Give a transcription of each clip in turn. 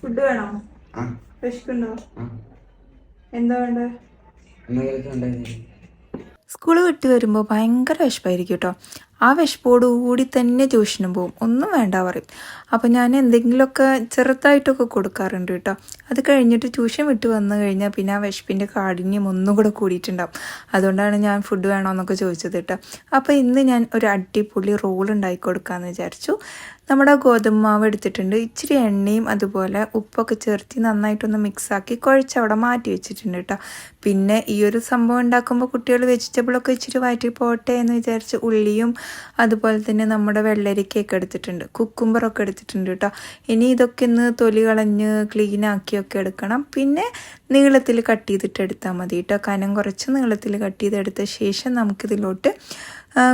Food വേണോ. വിശക്കുണ്ടോ എന്താ വേണ്ട? എന്തെങ്കിലുമൊക്കെ ഉണ്ടായിരുന്നു സ്കൂൾ വിട്ട് വരുമ്പോൾ ഭയങ്കര വിശപ്പായിരിക്കും കേട്ടോ. ആ വിശപ്പോടുകൂടി തന്നെ ട്യൂഷനും പോകും ഒന്നും വേണ്ട പറയും. അപ്പോൾ ഞാൻ എന്തെങ്കിലുമൊക്കെ ചെറുതായിട്ടൊക്കെ കൊടുക്കാറുണ്ട് കേട്ടോ. അത് കഴിഞ്ഞിട്ട് ട്യൂഷൻ വിട്ട് വന്നു കഴിഞ്ഞാൽ പിന്നെ ആ വിശപ്പിന്റെ കാഠിന്യം ഒന്നും കൂടെ കൂടിയിട്ടുണ്ടാവും. അതുകൊണ്ടാണ് ഞാൻ ഫുഡ് വേണമെന്നൊക്കെ ചോദിച്ചത് കേട്ടോ. അപ്പോൾ ഇന്ന് ഞാൻ ഒരു അടിപൊളി റോൾ ഉണ്ടാക്കി കൊടുക്കാമെന്ന് വിചാരിച്ചു. നമ്മുടെ ഗോതമ്പ് മാവ് എടുത്തിട്ടുണ്ട്. ഇച്ചിരി എണ്ണയും അതുപോലെ ഉപ്പൊക്കെ ചേർത്ത് നന്നായിട്ടൊന്ന് മിക്സാക്കി കുഴച്ച് അവിടെ മാറ്റി വെച്ചിട്ടുണ്ട് കേട്ടോ. പിന്നെ ഈ ഒരു സംഭവം ഉണ്ടാക്കുമ്പോൾ കുട്ടികൾ വെജിറ്റബിളൊക്കെ ഇച്ചിരി വയറ്റി പോട്ടെ എന്ന് വിചാരിച്ച് ഉള്ളിയും അതുപോലെ തന്നെ നമ്മുടെ വെള്ളരിക്കയൊക്കെ എടുത്തിട്ടുണ്ട്. കുക്കുംബറൊക്കെ എടുത്തിട്ടുണ്ട് കേട്ടോ. ഇനി ഇതൊക്കെ ഒന്ന് തൊലി കളഞ്ഞ് ക്ലീനാക്കിയൊക്കെ എടുക്കണം. പിന്നെ നീളത്തിൽ കട്ട് ചെയ്തിട്ട് എടുത്താൽ മതി കേട്ടോ. കനം കുറച്ച് നീളത്തിൽ കട്ട് ചെയ്തെടുത്ത ശേഷം നമുക്കിതിലോട്ട്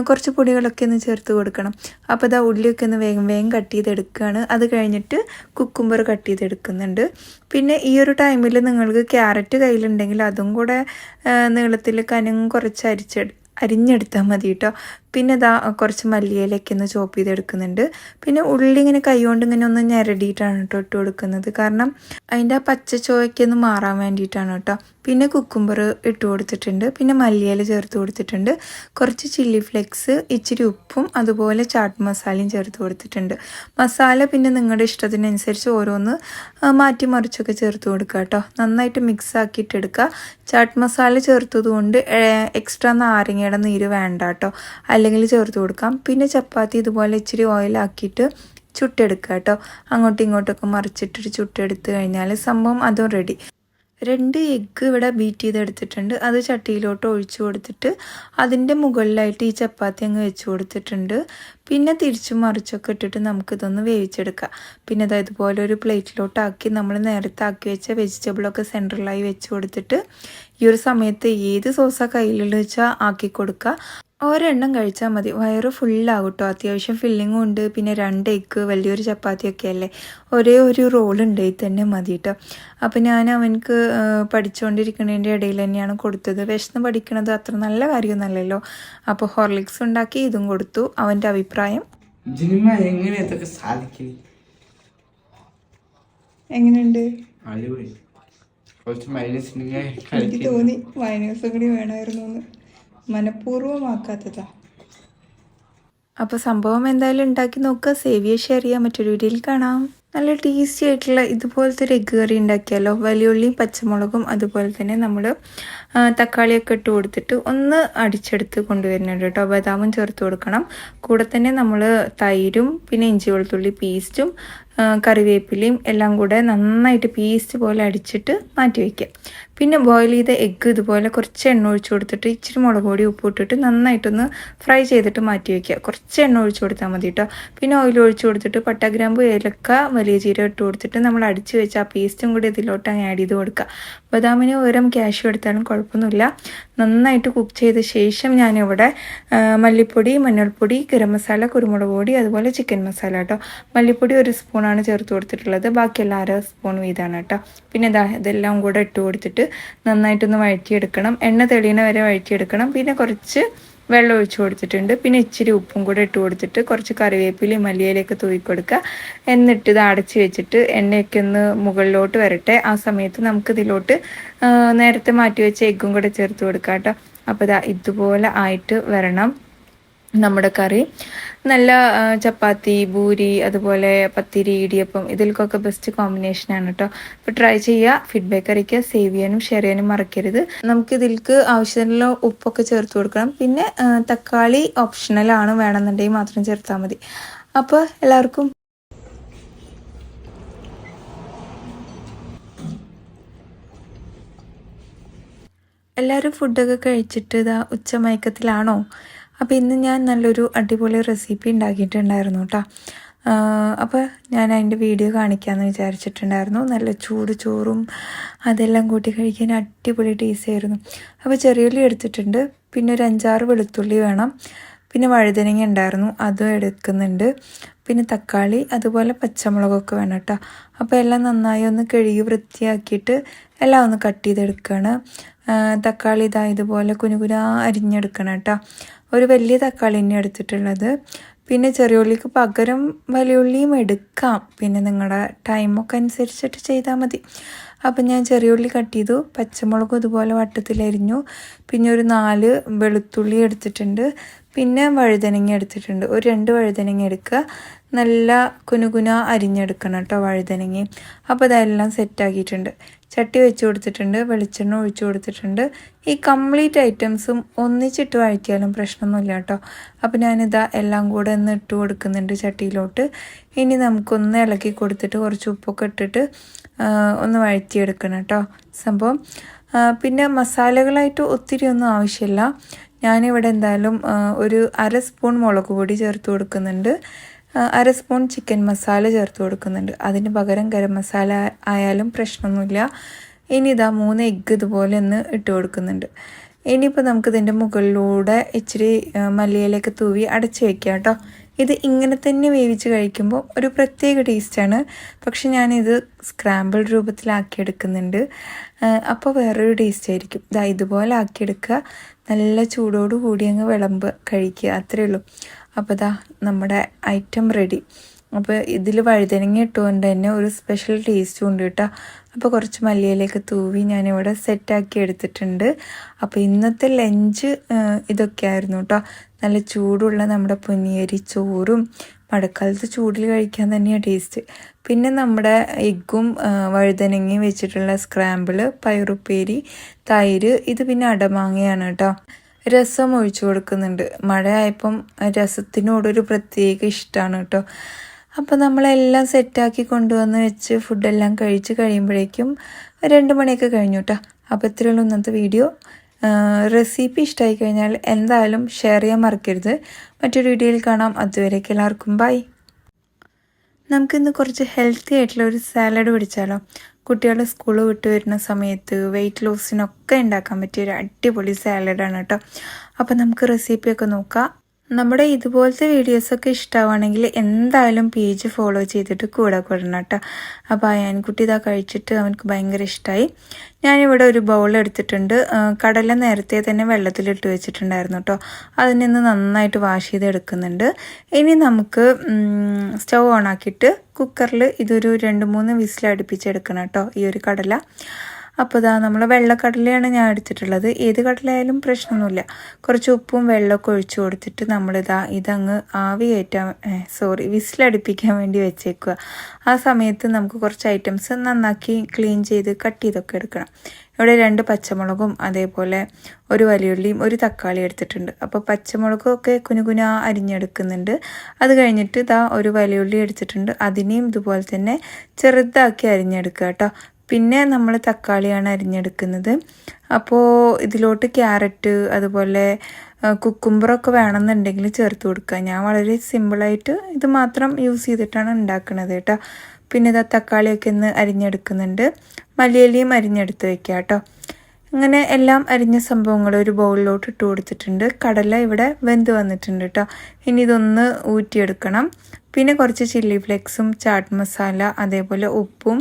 കുറച്ച് പൊടികളൊക്കെ ഒന്ന് ചേർത്ത് കൊടുക്കണം. അപ്പോൾ ഇതാ ഉള്ളിയൊക്കെ ഒന്ന് വേഗം വേഗം കട്ട് ചെയ്തെടുക്കുകയാണ് അത് കഴിഞ്ഞിട്ട് കുക്കുംബർ കട്ട് ചെയ്തെടുക്കുന്നുണ്ട്. പിന്നെ ഈ ഒരു ടൈമിൽ നിങ്ങൾക്ക് ക്യാരറ്റ് കയ്യിലുണ്ടെങ്കിൽ അതും കൂടെ നീളത്തിൽ കനം കുറച്ച് അരിച്ചെടു അരിഞ്ഞെടുത്താൽ മതി കേട്ടോ പിന്നെ ഇതാ കുറച്ച് മല്ലിയിലൊക്കെ ഒന്ന് ചോപ്പ് ചെയ്തെടുക്കുന്നുണ്ട്. പിന്നെ ഉള്ളി ഇങ്ങനെ കൈകൊണ്ട് ഇങ്ങനെ ഒന്ന് ഞെരടിയിട്ടാണ് കേട്ടോ ഇട്ട് കൊടുക്കുന്നത്. കാരണം അതിന്റെ ആ പച്ച ചോയ്ക്ക് ഒന്ന് മാറാൻ വേണ്ടിയിട്ടാണ് കേട്ടോ. പിന്നെ കുക്കുംബർ ഇട്ട് കൊടുത്തിട്ടുണ്ട്. പിന്നെ മല്ലിയില ചേർത്ത് കൊടുത്തിട്ടുണ്ട്. കുറച്ച് ചില്ലി ഫ്ലെക്സ് ഇച്ചിരി ഉപ്പും അതുപോലെ ചാട്ട് മസാലയും ചേർത്ത് കൊടുത്തിട്ടുണ്ട്. മസാല പിന്നെ നിങ്ങളുടെ ഇഷ്ടത്തിനനുസരിച്ച് ഓരോന്ന് മാറ്റി മറിച്ചൊക്കെ ചേർത്ത് കൊടുക്കുക കേട്ടോ. നന്നായിട്ട് മിക്സ് ആക്കിയിട്ട് എടുക്കുക. ചാട്ട് മസാല ചേർത്തത് കൊണ്ട് എക്സ്ട്രാ നാരങ്ങയുടെ നീര് വേണ്ട കേട്ടോ. അല്ലെങ്കിൽ ചേർത്ത് കൊടുക്കാം. പിന്നെ ചപ്പാത്തി ഇതുപോലെ ഇച്ചിരി ഓയിലാക്കിയിട്ട് ചുട്ടെടുക്കുക കേട്ടോ. അങ്ങോട്ടും ഇങ്ങോട്ടൊക്കെ മറിച്ചിട്ടിട്ട് ചുട്ടെടുത്ത് കഴിഞ്ഞാൽ സംഭവം അതും റെഡി രണ്ട് എഗ്ഗ് ഇവിടെ ബീറ്റ് ചെയ്തെടുത്തിട്ടുണ്ട്. അത് ചട്ടിയിലോട്ട് ഒഴിച്ചു കൊടുത്തിട്ട് അതിന്റെ മുകളിലായിട്ട് ഈ ചപ്പാത്തി അങ്ങ് വെച്ച് കൊടുത്തിട്ടുണ്ട്. പിന്നെ തിരിച്ചും മറിച്ചൊക്കെ ഇട്ടിട്ട് നമുക്കിതൊന്ന് വേവിച്ചെടുക്കാം. പിന്നെ അതായത് പോലെ ഒരു പ്ലേറ്റിലോട്ടാക്കി നമ്മൾ നേരത്തെ ആക്കി വെച്ച വെജിറ്റബിളൊക്കെ സെൻട്രലായി വെച്ച് കൊടുത്തിട്ട് ഈ ഒരു സമയത്ത് ഏത് സോസാ കയ്യിലുള്ള വെച്ചാൽ ആക്കി കൊടുക്കുക. ഒരെണ്ണം കഴിച്ചാൽ മതി. വയറ് ഫുള്ളാകും കേട്ടോ അത്യാവശ്യം ഫില്ലിങ്ങും ഉണ്ട്. പിന്നെ രണ്ട് എഗ്ഗ് വലിയൊരു ചപ്പാത്തിയൊക്കെ അല്ലേ? ഒരേ ഒരു റോൾ ഉണ്ട്. ഇത് തന്നെ മതി കേട്ടോ അപ്പം ഞാൻ അവനക്ക് പഠിച്ചുകൊണ്ടിരിക്കുന്നതിന്റെ ഇടയിൽ തന്നെയാണ് കൊടുത്തത്. വിശന്ന് പഠിക്കണത് അത്ര നല്ല കാര്യമൊന്നുമല്ലല്ലോ. അപ്പോൾ ഹോർലിക്സ് ഉണ്ടാക്കി ഇതും കൊടുത്തു. അവന്റെ അഭിപ്രായം? എങ്ങനെ ഇതൊക്കെ സാധിക്കുന്നത് എങ്ങനെയുണ്ട്? അടിപൊളി. കുറച്ച് മൈനസ് എനിക്ക് തോന്നി മൈനസും കൂടി വേണമായിരുന്നു മനഃപൂർവമാക്കാത്തതാ. അപ്പോൾ സംഭവം എന്തായാലും ഉണ്ടാക്കി നോക്കുക സേവിയ ഷെയർ ചെയ്യാൻ മറ്റൊരു വീഡിയോയിൽ കാണാം. നല്ല ടേസ്റ്റി ആയിട്ടുള്ള ഇതുപോലത്തെ ഒരു എഗ്ഗ് കറി ഉണ്ടാക്കിയാലോ? വലിയുള്ളിയും പച്ചമുളകും അതുപോലെ തന്നെ നമ്മൾ തക്കാളിയൊക്കെ ഇട്ട് കൊടുത്തിട്ട് ഒന്ന് അടിച്ചെടുത്ത് കൊണ്ടുവരുന്നുണ്ട് കേട്ടോ. ബദാമും ചേർത്ത് കൊടുക്കണം. കൂടെ തന്നെ നമ്മൾ തൈരും പിന്നെ ഇഞ്ചി വെളുത്തുള്ളി പേസ്റ്റും കറിവേപ്പിലയും എല്ലാം കൂടെ നന്നായിട്ട് പേസ്റ്റ് പോലെ അടിച്ചിട്ട് മാറ്റി വയ്ക്കുക പിന്നെ ബോയിൽ ചെയ്ത എഗ്ഗ് ഇതുപോലെ കുറച്ച് എണ്ണ ഒഴിച്ചു കൊടുത്തിട്ട് ഇച്ചിരി മുളക് പൊടി ഉപ്പ് ഇട്ടിട്ട് നന്നായിട്ടൊന്ന് ഫ്രൈ ചെയ്തിട്ട് മാറ്റി വയ്ക്കുക കുറച്ച് എണ്ണ ഒഴിച്ചു കൊടുത്താൽ മതി കേട്ടോ പിന്നെ ഓയിൽ ഒഴിച്ചു കൊടുത്തിട്ട് പട്ടഗ്രാമ്പ് ഏലക്ക വലിയ ജീരകം ഇട്ട് കൊടുത്തിട്ട് നമ്മൾ അടിച്ച് വെച്ച ആ പേസ്റ്റും കൂടി ഇതിലോട്ട് അങ്ങ് ആഡ് ചെയ്ത് കൊടുക്കുക. ബദാമിന് പകരം ക്യാഷ് എടുത്താലും കുഴപ്പമൊന്നുമില്ല. നന്നായിട്ട് കുക്ക് ചെയ്ത ശേഷം ഞാനിവിടെ മല്ലിപ്പൊടി മഞ്ഞൾപ്പൊടി ഗരം മസാല കുരുമുളക് പൊടി അതുപോലെ ചിക്കൻ മസാല കേട്ടോ മല്ലിപ്പൊടി ഒരു സ്പൂണാണ് ചേർത്ത് കൊടുത്തിട്ടുള്ളത്. ബാക്കിയെല്ലാം അര സ്പൂൺ വീതമാണ് കേട്ടോ പിന്നെ ഇതാ ഇതെല്ലാം കൂടെ ഇട്ട് കൊടുത്തിട്ട് നന്നായിട്ടൊന്ന് വഴറ്റിയെടുക്കണം. എണ്ണ തെളിയണ വരെ വഴറ്റിയെടുക്കണം. പിന്നെ കുറച്ച് വെള്ളം ഒഴിച്ച് കൊടുത്തിട്ടുണ്ട്. പിന്നെ ഇച്ചിരി ഉപ്പും കൂടെ ഇട്ട് കൊടുത്തിട്ട് കുറച്ച് കറിവേപ്പിലയും മല്ലിയിലൊക്കെ തൂക്കിക്കൊടുക്കുക എന്നിട്ട് ഇത് അടച്ച് വെച്ചിട്ട് എണ്ണയൊക്കെ ഒന്ന് മുകളിലോട്ട് വരട്ടെ. ആ സമയത്ത് നമുക്ക് ഇതിലോട്ട് നേരത്തെ മാറ്റി വെച്ച എഗ്ഗും കൂടെ ചേർത്ത് കൊടുക്കാം കേട്ടോ. അപ്പോൾ ഇതാ ഇതുപോലെ ആയിട്ട് വരണം നമ്മുടെ കറി. നല്ല ചപ്പാത്തി ഭൂരി അതുപോലെ പത്തിരി ഇടിയപ്പം ഇതിൽക്കൊക്കെ ബെസ്റ്റ് കോമ്പിനേഷനാണ് കേട്ടോ അപ്പോൾ ട്രൈ ചെയ്യുക ഫീഡ്ബാക്ക് അറിയിക്കുക. സേവ് ചെയ്യാനും ഷെയർ ചെയ്യാനും മറക്കരുത്. നമുക്ക് ഇതിൽക്ക് ആവശ്യത്തിനുള്ള ഉപ്പൊക്കെ ചേർത്ത് കൊടുക്കണം. പിന്നെ തക്കാളി ഓപ്ഷണലാണ് വേണമെന്നുണ്ടെങ്കിൽ മാത്രം ചേർത്താൽ മതി. അപ്പോൾ എല്ലാവർക്കും എല്ലാവരും ഫുഡൊക്കെ കഴിച്ചിട്ട് ഇതാ ഉച്ചമയക്കത്തിലാണോ? അപ്പോൾ ഇന്ന് ഞാൻ നല്ലൊരു അടിപൊളി റെസിപ്പി ഉണ്ടാക്കിയിട്ടുണ്ടായിരുന്നു കേട്ടോ അപ്പോൾ ഞാൻ അതിന്റെ വീഡിയോ കാണിക്കാമെന്ന് വിചാരിച്ചിട്ടുണ്ടായിരുന്നു. നല്ല ചൂട് ചോറും അതെല്ലാം കൂട്ടി കഴിക്കാൻ അടിപൊളി ടേസ്റ്റ് ആയിരുന്നു. അപ്പോൾ ചെറിയുള്ളി എടുത്തിട്ടുണ്ട്. പിന്നെ ഒരു അഞ്ചാറ് വെളുത്തുള്ളി വേണം. പിന്നെ വഴുതനങ്ങ ഉണ്ടായിരുന്നു. അതും എടുക്കുന്നുണ്ട്. പിന്നെ തക്കാളി അതുപോലെ പച്ചമുളകൊക്കെ വേണം കേട്ടോ അപ്പോൾ എല്ലാം നന്നായി ഒന്ന് കഴുകി വൃത്തിയാക്കിയിട്ട് എല്ലാം ഒന്ന് കട്ട് ചെയ്തെടുക്കുകയാണ് തക്കാളി ഇതാ ഇതുപോലെ കുനുകുനാ അരിഞ്ഞെടുക്കണം കേട്ടോ ഒരു വലിയ തക്കാളി തന്നെ എടുത്തിട്ടുള്ളത്. പിന്നെ ചെറിയ ഉള്ളിക്ക് പകരം വലിയ ഉള്ളിയും എടുക്കാം. പിന്നെ നിങ്ങളുടെ ടൈമൊക്കെ അനുസരിച്ചിട്ട് ചെയ്താൽ മതി. അപ്പം ഞാൻ ചെറിയ ഉള്ളി കട്ട് ചെയ്തു. പച്ചമുളകും ഇതുപോലെ വട്ടത്തിലരിഞ്ഞു പിന്നെ ഒരു നാല് വെളുത്തുള്ളി എടുത്തിട്ടുണ്ട്. പിന്നെ വഴുതനങ്ങ എടുത്തിട്ടുണ്ട്. ഒരു രണ്ട് വഴുതനങ്ങ എടുക്കുക. നല്ല കുനുകുന അരിഞ്ഞെടുക്കണം കേട്ടോ വഴുതനങ്ങയും അപ്പോൾ അതെല്ലാം സെറ്റാക്കിയിട്ടുണ്ട് ചട്ടി വെച്ച് കൊടുത്തിട്ടുണ്ട് വെളിച്ചെണ്ണ ഒഴിച്ചു കൊടുത്തിട്ടുണ്ട്. ഈ കംപ്ലീറ്റ് ഐറ്റംസും ഒന്നിച്ചിട്ട് വഴറ്റിയാലും പ്രശ്നമൊന്നുമില്ല കേട്ടോ. അപ്പോൾ ഞാനിതാ എല്ലാം കൂടെ ഒന്ന് ഇട്ട് കൊടുക്കുന്നുണ്ട് ചട്ടിയിലോട്ട്. ഇനി നമുക്കൊന്ന് ഇളക്കി കൊടുത്തിട്ട് കുറച്ച് ഉപ്പൊക്കെ ഇട്ടിട്ട് ഒന്ന് വഴറ്റിയെടുക്കണം കേട്ടോ സംഭവം. പിന്നെ മസാലകളായിട്ട് ഒത്തിരി ഒന്നും ആവശ്യമില്ല. ഞാനിവിടെ എന്തായാലും ഒരു അര സ്പൂൺ മുളക് പൊടി ചേർത്ത് കൊടുക്കുന്നുണ്ട്. അര സ്പൂൺ ചിക്കൻ മസാല ചേർത്ത് കൊടുക്കുന്നുണ്ട്. അതിന് പകരം ഗരം മസാല ആയാലും പ്രശ്നമൊന്നുമില്ല. ഇനി ഇതാ മൂന്ന് എഗ്ഗ് ഇതുപോലെ ഒന്ന് ഇട്ട് കൊടുക്കുന്നുണ്ട്. ഇനിയിപ്പോൾ നമുക്ക് ഇതിന്റെ മുകളിലൂടെ ഇച്ചിരി മല്ലിയിലേക്ക് തൂവി അടച്ച് വയ്ക്കുക കേട്ടോ. ഇത് ഇങ്ങനെ തന്നെ വേവിച്ച് കഴിക്കുമ്പോൾ ഒരു പ്രത്യേക ടേസ്റ്റാണ് പക്ഷെ ഞാനിത് സ്ക്രാമ്പിൾ രൂപത്തിലാക്കി എടുക്കുന്നുണ്ട്. അപ്പോൾ വേറൊരു ടേസ്റ്റ് ആയിരിക്കും. ഇതാ ഇതുപോലെ ആക്കിയെടുക്കുക നല്ല ചൂടോടു കൂടി അങ്ങ് വിളമ്പ് കഴിക്കുക. അത്രയേ ഉള്ളൂ. അപ്പോൾ ഇതാ നമ്മുടെ ഐറ്റം റെഡി അപ്പോൾ ഇതിൽ വഴുതനങ്ങ ഇട്ടുകൊണ്ട് തന്നെ ഒരു സ്പെഷ്യൽ ടേസ്റ്റും ഉണ്ട് കേട്ടോ അപ്പോൾ കുറച്ച് മല്ലിയിലേക്ക് തൂവി ഞാനിവിടെ സെറ്റാക്കി എടുത്തിട്ടുണ്ട്. അപ്പോൾ ഇന്നത്തെ ലഞ്ച് ഇതൊക്കെയായിരുന്നു കേട്ടോ നല്ല ചൂടുള്ള നമ്മുടെ പൊന്നിയരി ചോറും മഴക്കാലത്ത് ചൂടിൽ കഴിക്കാൻ തന്നെയാണ് ടേസ്റ്റ് പിന്നെ നമ്മുടെ എഗ്ഗും വഴുതനങ്ങയും വെച്ചിട്ടുള്ള സ്ക്രാമ്പിൾ പയറുപ്പേരി തൈര് ഇത് പിന്നെ അടമാങ്ങയാണ് കേട്ടോ രസം ഒഴിച്ചു കൊടുക്കുന്നുണ്ട്. മഴയായപ്പം രസത്തിനോടൊരു പ്രത്യേക ഇഷ്ടമാണ് കേട്ടോ. അപ്പോൾ നമ്മളെല്ലാം സെറ്റാക്കി കൊണ്ടുവന്ന് വെച്ച് ഫുഡെല്ലാം കഴിച്ച് കഴിയുമ്പോഴേക്കും രണ്ട് മണിയൊക്കെ കഴിഞ്ഞു കേട്ടോ. അപ്പോൾ ഇത്രയുള്ള ഇന്നത്തെ വീഡിയോ. റെസിപ്പി ഇഷ്ടമായി കഴിഞ്ഞാൽ എന്തായാലും ഷെയർ ചെയ്യാൻ മറക്കരുത്. മറ്റൊരു വീഡിയോയിൽ കാണാം. അതുവരേക്ക് എല്ലാവർക്കും ബൈ. നമുക്കിന്ന് കുറച്ച് ഹെൽത്തി ആയിട്ടുള്ള ഒരു സാലഡ് പിടിച്ചാലോ? കുട്ടികൾ സ്കൂൾ വിട്ട് വരുന്ന സമയത്ത് വെയിറ്റ് ലോസിനൊക്കെ ഉണ്ടാക്കാൻ പറ്റിയ ഒരു അടിപൊളി സാലഡാണ് കേട്ടോ. അപ്പോൾ നമുക്ക് റെസിപ്പിയൊക്കെ നോക്കാം. നമ്മുടെ ഇതുപോലത്തെ വീഡിയോസൊക്കെ ഇഷ്ടമാണെങ്കിൽ എന്തായാലും പേജ് ഫോളോ ചെയ്തിട്ട് കൂടെ കൂടണം കേട്ടോ അപ്പോൾ അയാൻകുട്ടി ഇതാ കഴിച്ചിട്ട് അവനക്ക് ഭയങ്കര ഇഷ്ടമായി ഞാനിവിടെ ഒരു ബൗൾ എടുത്തിട്ടുണ്ട്. കടല നേരത്തെ തന്നെ വെള്ളത്തിലിട്ട് വെച്ചിട്ടുണ്ടായിരുന്നു കേട്ടോ അതിൽ നിന്ന് നന്നായിട്ട് വാഷ് ചെയ്ത് എടുക്കുന്നുണ്ട്. ഇനി നമുക്ക് സ്റ്റൗ ഓണാക്കിയിട്ട് കുക്കറിൽ ഇതൊരു രണ്ട് മൂന്ന് വിസിൽ അടുപ്പിച്ചെടുക്കണം കേട്ടോ ഈ ഒരു കടല. അപ്പോൾ ഇതാ നമ്മൾ വെള്ളക്കടലയാണ് ഞാൻ എടുത്തിട്ടുള്ളത്. ഏത് കടലയായാലും പ്രശ്നമൊന്നുമില്ല. കുറച്ച് ഉപ്പും വെള്ളമൊക്കെ ഒഴിച്ചു കൊടുത്തിട്ട് നമ്മളിതാ ഇതങ്ങ് ആവി കയറ്റാൻ സോറി വിസിലടുപ്പിക്കാൻ വേണ്ടി വെച്ചേക്കുക. ആ സമയത്ത് നമുക്ക് കുറച്ച് ഐറ്റംസ് നന്നാക്കി ക്ലീൻ ചെയ്ത് കട്ട് ചെയ്തൊക്കെ എടുക്കണം. ഇവിടെ രണ്ട് പച്ചമുളകും അതേപോലെ ഒരു വലിയുള്ളിയും ഒരു തക്കാളി എടുത്തിട്ടുണ്ട്. അപ്പോൾ പച്ചമുളകൊക്കെ കുനുകുന അരിഞ്ഞെടുക്കുന്നുണ്ട്. അത് കഴിഞ്ഞിട്ട് ഇതാ ഒരു വലിയുള്ളി എടുത്തിട്ടുണ്ട്. അതിനെയും ഇതുപോലെ തന്നെ ചെറുതാക്കി അരിഞ്ഞെടുക്കുക കേട്ടോ. പിന്നെ നമ്മൾ തക്കാളിയാണ് അരിഞ്ഞെടുക്കുന്നത്. അപ്പോൾ ഇതിലോട്ട് ക്യാരറ്റ് അതുപോലെ കുക്കുമ്പറൊക്കെ വേണമെന്നുണ്ടെങ്കിൽ ചേർത്ത് കൊടുക്കുക. ഞാൻ വളരെ സിമ്പിളായിട്ട് ഇത് മാത്രം യൂസ് ചെയ്തിട്ടാണ് ഉണ്ടാക്കുന്നത് കേട്ടോ. പിന്നെ ഇതാ തക്കാളിയൊക്കെ ഒന്ന് അരിഞ്ഞെടുക്കുന്നുണ്ട്. മല്ലിയിലയും അരിഞ്ഞെടുത്ത് വെക്കുക കേട്ടോ. അങ്ങനെ എല്ലാം അരിഞ്ഞ സംഭവങ്ങൾ ഒരു ബൗളിലോട്ട് ഇട്ട് കൊടുത്തിട്ടുണ്ട്. കടല ഇവിടെ വെന്ത് വന്നിട്ടുണ്ട് കേട്ടോ. ഇനി ഇതൊന്ന് ഊറ്റിയെടുക്കണം. പിന്നെ കുറച്ച് ചില്ലി ഫ്ലേക്സും ചാട്ട് മസാല അതേപോലെ ഉപ്പും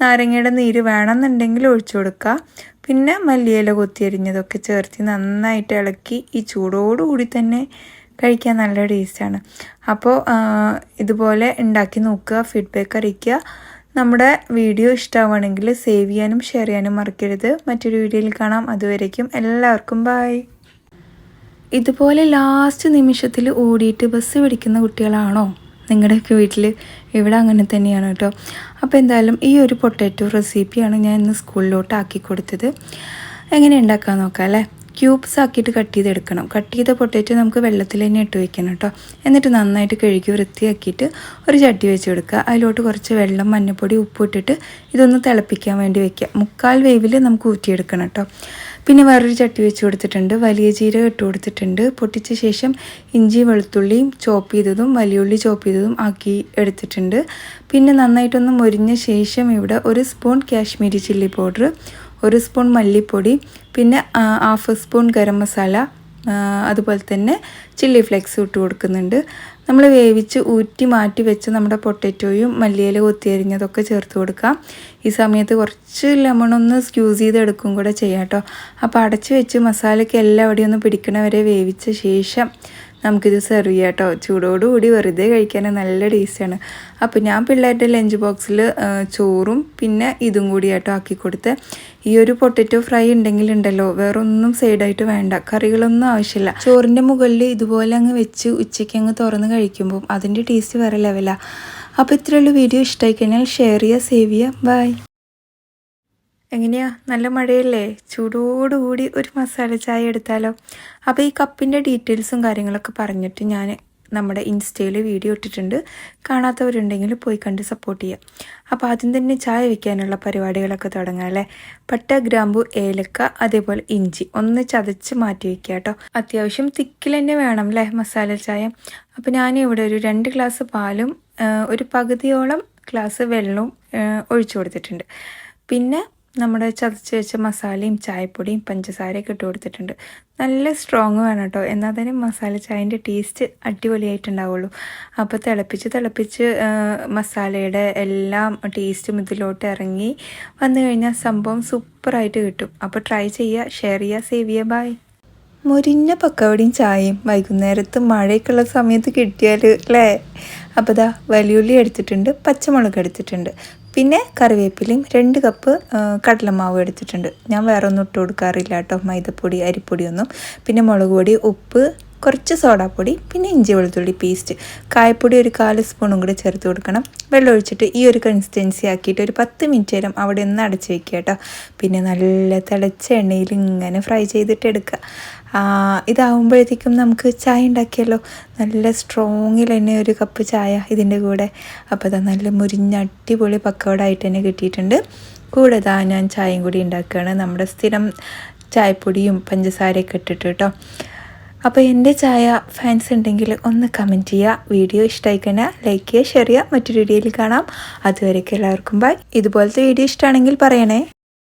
നാരങ്ങയുടെ നീര് വേണമെന്നുണ്ടെങ്കിൽ ഒഴിച്ചു കൊടുക്കുക. പിന്നെ മല്ലിയില കൊത്തിയരിഞ്ഞതൊക്കെ ചേർത്ത് നന്നായിട്ട് ഇളക്കി ഈ ചൂടോടുകൂടി തന്നെ കഴിക്കാൻ നല്ല ടേസ്റ്റാണ് അപ്പോൾ ഇതുപോലെ ഉണ്ടാക്കി നോക്കുക ഫീഡ്ബാക്ക് അറിയിക്കുക. നമ്മുടെ വീഡിയോ ഇഷ്ടമാവുകയാണെങ്കിൽ സേവ് ചെയ്യാനും ഷെയർ ചെയ്യാനും മറക്കരുത്. മറ്റൊരു വീഡിയോയിൽ കാണാം. അതുവരേക്കും എല്ലാവർക്കും ബായ് ഇതുപോലെ ലാസ്റ്റ് നിമിഷത്തിൽ ഓടിയിട്ട് ബസ് പിടിക്കുന്ന കുട്ടികളാണോ? നിങ്ങളുടെയൊക്കെ വീട്ടിൽ ഇവിടെ അങ്ങനെ തന്നെയാണ് കേട്ടോ. അപ്പോൾ എന്തായാലും ഈ ഒരു പൊട്ടാറ്റോ റെസിപ്പിയാണ് ഞാൻ ഇന്ന് സ്കൂളിലോട്ട് ആക്കി കൊടുത്തത്. എങ്ങനെ ഉണ്ടാക്കാൻ നോക്കാം അല്ലേ? ക്യൂബ്സ് ആക്കിയിട്ട് കട്ട് ചെയ്തെടുക്കണം. കട്ട് ചെയ്ത പൊട്ടാറ്റോ നമുക്ക് വെള്ളത്തിൽ തന്നെ ഇട്ട് വെക്കണം കേട്ടോ. എന്നിട്ട് നന്നായിട്ട് കഴുകി വൃത്തിയാക്കിയിട്ട് ഒരു ചട്ടി വെച്ച് കൊടുക്കുക. അതിലോട്ട് കുറച്ച് വെള്ളം മഞ്ഞപ്പൊടി ഉപ്പ് ഇട്ടിട്ട് ഇതൊന്ന് തിളപ്പിക്കാൻ വേണ്ടി വെക്കുക. മുക്കാൽ വേവിൽ നമുക്ക് ഊറ്റിയെടുക്കണം കേട്ടോ. പിന്നെ വേറൊരു ചട്ടി വെച്ച് കൊടുത്തിട്ടുണ്ട്. വലിയ ജീരകം ഇട്ട് കൊടുത്തിട്ടുണ്ട്. പൊട്ടിച്ച ശേഷം ഇഞ്ചി വെളുത്തുള്ളിയും ചോപ്പ് ചെയ്തതും വലിയുള്ളി ചോപ്പ് ചെയ്തതും ആക്കി എടുത്തിട്ടുണ്ട്. പിന്നെ നന്നായിട്ടൊന്ന് മൊരിഞ്ഞ ശേഷം ഇവിടെ ഒരു സ്പൂൺ കാശ്മീരി ചില്ലി പൗഡർ ഒരു സ്പൂൺ മല്ലിപ്പൊടി പിന്നെ ഹാഫ് സ്പൂൺ ഗരം മസാല അതുപോലെ തന്നെ ചില്ലി ഫ്ലെക്സ് ഇട്ട് കൊടുക്കുന്നുണ്ട്. നമ്മൾ വേവിച്ച് ഊറ്റി മാറ്റി വെച്ച് നമ്മുടെ പൊട്ടറ്റോയും മല്ലിയില കൊത്തിയരിഞ്ഞതൊക്കെ ചേർത്ത് കൊടുക്കാം. ഈ സമയത്ത് കുറച്ച് ലെമണൊന്ന് സ്ക്യൂസ് ചെയ്തെടുക്കും കൂടെ ചെയ്യാം കേട്ടോ. അപ്പോൾ അടച്ച് വെച്ച് മസാലയ്ക്ക് എല്ലാവിടെയും ഒന്ന് പിടിക്കണവരെ വേവിച്ച ശേഷം നമുക്കിത് സെർവ് ചെയ്യാം കേട്ടോ ചൂടോടുകൂടി വെറുതെ കഴിക്കാൻ നല്ല ടേസ്റ്റാണ് അപ്പോൾ ഞാൻ പിള്ളേരുടെ ലഞ്ച് ബോക്സിൽ ചോറും പിന്നെ ഇതും കൂടി ആട്ടോ ആക്കി കൊടുത്ത്. ഈ ഒരു പൊട്ടറ്റോ ഫ്രൈ ഉണ്ടെങ്കിൽ ഉണ്ടല്ലോ വേറെ ഒന്നും സൈഡായിട്ട് വേണ്ട. കറികളൊന്നും ആവശ്യമില്ല. ചോറിന്റെ മുകളിൽ ഇതുപോലെ അങ്ങ് വെച്ച് ഉച്ചയ്ക്ക് അങ്ങ് തുറന്ന് കഴിക്കുമ്പോൾ അതിന്റെ ടേസ്റ്റ് വേറെ ലെവലാണ് അപ്പോൾ ഇത്രയുള്ള വീഡിയോ ഇഷ്ടമായി കഴിഞ്ഞാൽ ഷെയർ ചെയ്യുക സേവ് ചെയ്യുക. ബൈ എങ്ങനെയാ? നല്ല മഴയല്ലേ? ചൂടോടുകൂടി ഒരു മസാല ചായ എടുത്താലോ? അപ്പോൾ ഈ കപ്പിന്റെ ഡീറ്റെയിൽസും കാര്യങ്ങളൊക്കെ പറഞ്ഞിട്ട് ഞാൻ നമ്മുടെ ഇൻസ്റ്റയിൽ വീഡിയോ ഇട്ടിട്ടുണ്ട്. കാണാത്തവരുണ്ടെങ്കിൽ പോയി കണ്ട് സപ്പോർട്ട് ചെയ്യാം. അപ്പോൾ ആദ്യം തന്നെ ചായ വയ്ക്കാനുള്ള പരിപാടികളൊക്കെ തുടങ്ങാം അല്ലേ? പട്ട ഗ്രാമ്പു ഏലക്ക അതേപോലെ ഇഞ്ചി ഒന്ന് ചതച്ച് മാറ്റി വയ്ക്കുക കേട്ടോ. അത്യാവശ്യം തിക്കിൽ തന്നെ വേണം അല്ലേ മസാല ചായ? അപ്പോൾ ഞാൻ ഇവിടെ ഒരു രണ്ട് ഗ്ലാസ് പാലും ഒരു പകുതിയോളം ഗ്ലാസ് വെള്ളവും ഒഴിച്ചു കൊടുത്തിട്ടുണ്ട്. പിന്നെ നമ്മുടെ ചതച്ച് വെച്ച മസാലയും ചായപ്പൊടിയും പഞ്ചസാരയൊക്കെ ഇട്ട് കൊടുത്തിട്ടുണ്ട്. നല്ല സ്ട്രോങ് വേണം കേട്ടോ. എന്നാൽ തന്നെ മസാല ചായന്റെ ടേസ്റ്റ് അടിപൊളിയായിട്ടുണ്ടാവുള്ളൂ. അപ്പോൾ തിളപ്പിച്ച് തിളപ്പിച്ച് മസാലയുടെ എല്ലാം ടേസ്റ്റും ഇതിലോട്ട് ഇറങ്ങി വന്നു കഴിഞ്ഞാൽ സംഭവം സൂപ്പറായിട്ട് കിട്ടും. അപ്പോൾ ട്രൈ ചെയ്യുക ഷെയർ ചെയ്യുക സേവ് ചെയ്യുക. ബൈ മുരിഞ്ഞ പക്കവടിയും ചായയും വൈകുന്നേരത്ത് മഴയൊക്കെയുള്ള സമയത്ത് കിട്ടിയാൽ അല്ലേ അപ്പോൾ ദാ വലിയുള്ളി എടുത്തിട്ടുണ്ട് പച്ചമുളക് എടുത്തിട്ടുണ്ട്. പിന്നെ കറിവേപ്പിലയും രണ്ട് കപ്പ് കടലമാവ് എടുത്തിട്ടുണ്ട്. ഞാൻ വേറെ ഒന്നും ഇട്ട് കൊടുക്കാറില്ല കേട്ടോ. മൈദപ്പൊടി അരിപ്പൊടിയൊന്നും. പിന്നെ മുളക് പൊടി ഉപ്പ് കുറച്ച് സോഡാപ്പൊടി പിന്നെ ഇഞ്ചി വെളുത്തുള്ളി പേസ്റ്റ് കായപ്പൊടി ഒരു കാൽ സ്പൂണും കൂടി ചേർത്ത് കൊടുക്കണം. വെള്ളം ഒഴിച്ചിട്ട് ഈ ഒരു കൺസിസ്റ്റൻസി ആക്കിയിട്ട് ഒരു പത്ത് മിനിറ്റ് നേരം അവിടെ ഒന്ന് അടച്ച് വെക്കുക കേട്ടോ. പിന്നെ നല്ല തിളച്ച എണ്ണയിൽ ഇങ്ങനെ ഫ്രൈ ചെയ്തിട്ട് എടുക്കുക. ഇതാവുമ്പോഴത്തേക്കും നമുക്ക് ചായ ഉണ്ടാക്കിയല്ലോ. നല്ല സ്ട്രോങ്ങിൽ തന്നെ ഒരു കപ്പ് ചായ ഇതിന്റെ കൂടെ. അപ്പോൾ അതാ നല്ല മുരിഞ്ഞ അടിപൊളി പക്കവടായിട്ട് തന്നെ കിട്ടിയിട്ടുണ്ട്. കൂടെ ഇതാ ഞാൻ ചായയും കൂടി ഉണ്ടാക്കുകയാണ്. നമ്മുടെ സ്ഥിരം ചായപ്പൊടിയും പഞ്ചസാരയൊക്കെ ഇട്ടിട്ട് കേട്ടോ. അപ്പോൾ എന്റെ ചായ ഫാൻസ് ഉണ്ടെങ്കിൽ ഒന്ന് കമന്റ് ചെയ്യുക. വീഡിയോ ഇഷ്ടമായി കഴിഞ്ഞാൽ ലൈക്ക് ചെയ്യുക ഷെയർ ചെയ്യുക. മറ്റൊരു വീഡിയോയിൽ കാണാം. അതുവരേക്കും എല്ലാവർക്കും ബൈ ഇതുപോലത്തെ വീഡിയോ ഇഷ്ടമാണെങ്കിൽ പറയണേ.